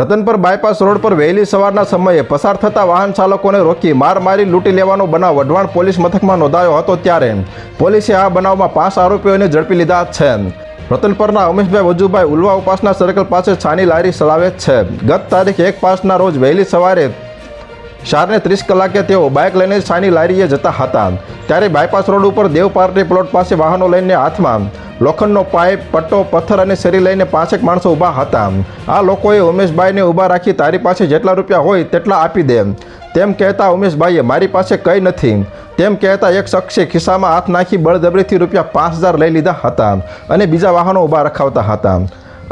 Ratanpar bypass road પર વહેલી સવારના સમયે પસાર થતા વાહન ચાલકોને રોકી માર મારી લૂંટી લેવાનો બનાવ વઢવાણ પોલીસ મથકમાં નોંધાયો હતો ત્યારે પોલીસે આ બનાવમાં પાંચ આરોપીઓને ઝડપી લીધા છે. રતનપરના ઉમેશભાઈ વજુભાઈ ઉલવા ઉપાસના સર્કલ પાસે છાની લારી ચલાવે છે. ગત તારીખ એક પાંચના રોજ વહેલી સવારે ચારને ત્રીસ કલાકે તેઓ બાઇક લઈને છાની લારીએ જતા હતા. ત્યારે બાયપાસ રોડ ઉપર દેવ પાર્ટી પ્લોટ પાસે વાહનો લઈને હાથમાં લોખંડનો પાઇપ, પટ્ટો, પથ્થર અને શેરી લઈને પાંચેક માણસો ઊભા હતા. આ લોકોએ ઉમેશભાઈને ઊભા રાખી તારી પાસે જેટલા રૂપિયા હોય તેટલા આપી દે. તેમ કહેતા ઉમેશભાઈએ, મારી પાસે કંઈ નથી. તેમ કહેતા એક શખ્સે ખિસ્સામાં હાથ નાખી બળજબરીથી રૂપિયા પાંચ હજાર લઈ લીધા હતા અને બીજા વાહનો ઊભા રખાવતા હતા.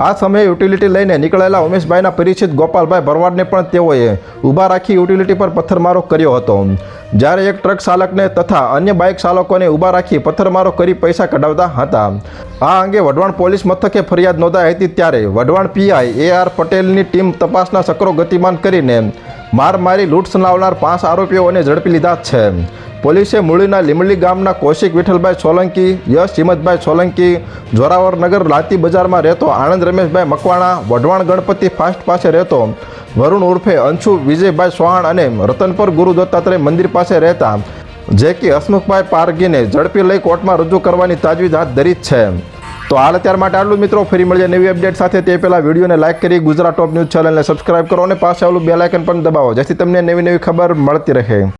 આ સમયે યુટિલિટી લઈને નીકળેલા ઉમેશભાઈના પરિચિત ગોપાલભાઈ ભરવાડને પણ તેઓએ ઊભા રાખી યુટિલિટી પર પથ્થરમારો કર્યો હતો. જ્યારે એક ટ્રક ચાલકને તથા અન્ય બાઇક ચાલકોને ઊભા રાખી પથ્થરમારો કરી પૈસા કઢાવતા હતા. આ અંગે વઢવાણ પોલીસ મથકે ફરિયાદ નોંધાઈ હતી ત્યારે વઢવાણ પીઆઈ એ આર પટેલની ટીમ તપાસના ચક્રો ગતિમાન કરીને માર મારી લૂંટ સનાવનાર પાંચ આરોપીઓને ઝડપી લીધા છે. પોલીસે મૂળીના લીમડી ગામના કૌશિક વિઠ્ઠલભાઈ સોલંકી, યશ હિંમતભાઈ સોલંકી જોરાવરનગર લાતી બજારમાં રહેતો આણંદ રમેશભાઈ મકવાણા, વઢવાણ ગણપતિ ફાસ્ટ પાસે રહેતો વરુણ ઉર્ફે અંશુ, વિજયભાઈ ચૌહાણ અને રતનપુર ગુરુ દત્તાત્રેય મંદિર પાસે રહેતા જે કે હસમુખભાઈ પારગીને ઝડપી લઈ કોર્ટમાં રજૂ કરવાની તાજવીજ હાથ ધરી છે. તો હાલ અત્યાર માટે આટલું મિત્રો, ફરી મળીએ નવી અપડેટ સાથે. તે પહેલાં વિડીયોને લાઇક કરી ગુજરાત ટોપ ન્યૂઝ ચેનલને સબસ્ક્રાઇબ કરો અને પાસે આવેલું બેલ આઇકન પણ દબાવો, જેથી તમને નવી નવી ખબર મળતી રહે.